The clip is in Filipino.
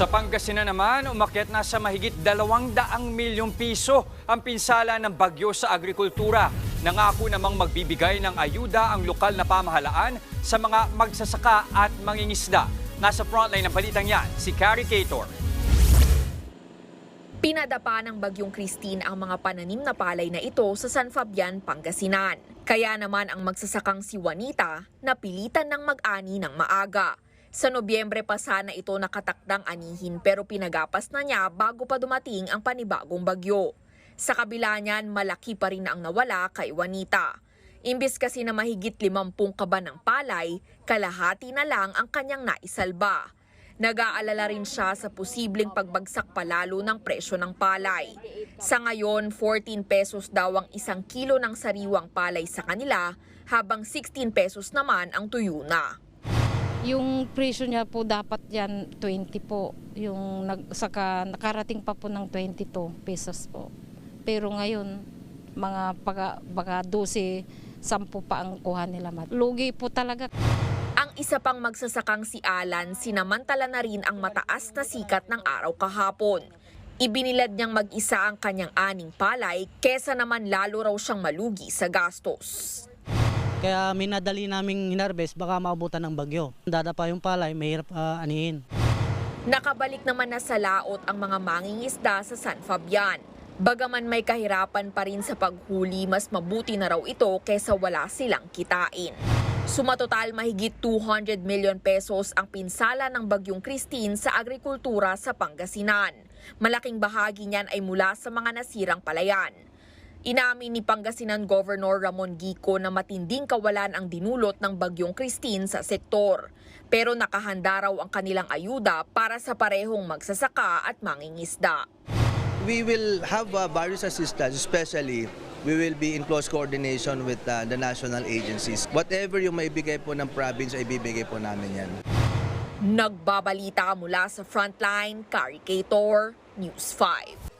Sa Pangasinan naman, umakyat na sa mahigit 200 milyong piso ang pinsala ng bagyo sa agrikultura. Nangako namang magbibigay ng ayuda ang lokal na pamahalaan sa mga magsasaka at mangingisda. Nasa frontline ng balitang yan, si Carrie Cator. Pinadapa ng Bagyong Christine ang mga pananim na palay na ito sa San Fabian, Pangasinan. Kaya naman ang magsasakang si Juanita napilitan ng mag-ani ng maaga. Sa Nobyembre pa sana ito nakatakdang anihin pero pinagapas na niya bago pa dumating ang panibagong bagyo. Sa kabila niyan, malaki pa rin ang nawala kay Juanita. Imbis kasi na mahigit 50 kaban ng palay, kalahati na lang ang kanyang naisalba. Nag-aalala rin siya sa posibleng pagbagsak palalo ng presyo ng palay. Sa ngayon, 14 pesos daw ang isang kilo ng sariwang palay sa kanila, habang 16 pesos naman ang tuyo na. Yung presyo niya po dapat yan 20 po. Yung nag, saka nakarating pa po ng 22 pesos po. Pero ngayon, mga pag, baka 12, 10 pa ang kuha nila. Lugi po talaga. Ang isa pang magsasakang si Alan, sinamantala na rin ang mataas na sikat ng araw kahapon. Ibinilad niyang mag-isa ang kanyang aning palay, kesa naman lalo raw siyang malugi sa gastos. Kaya minadali naming hinarbest baka maabutan ng bagyo. Dadapa yung palay, mahirap ah, anihin. Nakabalik naman na sa laot ang mga mangingisda sa San Fabian. Bagaman may kahirapan pa rin sa paghuli, mas mabuti na raw ito kaysa wala silang kitain. Sumatotal mahigit 200 million pesos ang pinsala ng Bagyong Christine sa agrikultura sa Pangasinan. Malaking bahagi niyan ay mula sa mga nasirang palayan. Inamin ni Pangasinan Governor Ramon Gico na matinding kawalan ang dinulot ng Bagyong Christine sa sektor. Pero nakahanda raw ang kanilang ayuda para sa parehong magsasaka at mangingisda. We will have uh, various assistance, especially we will be in close coordination with uh, the national agencies. Whatever yung maibigay po ng province, ay bibigay po namin yan. Nagbabalita mula sa Frontline, Kari Cator, News 5.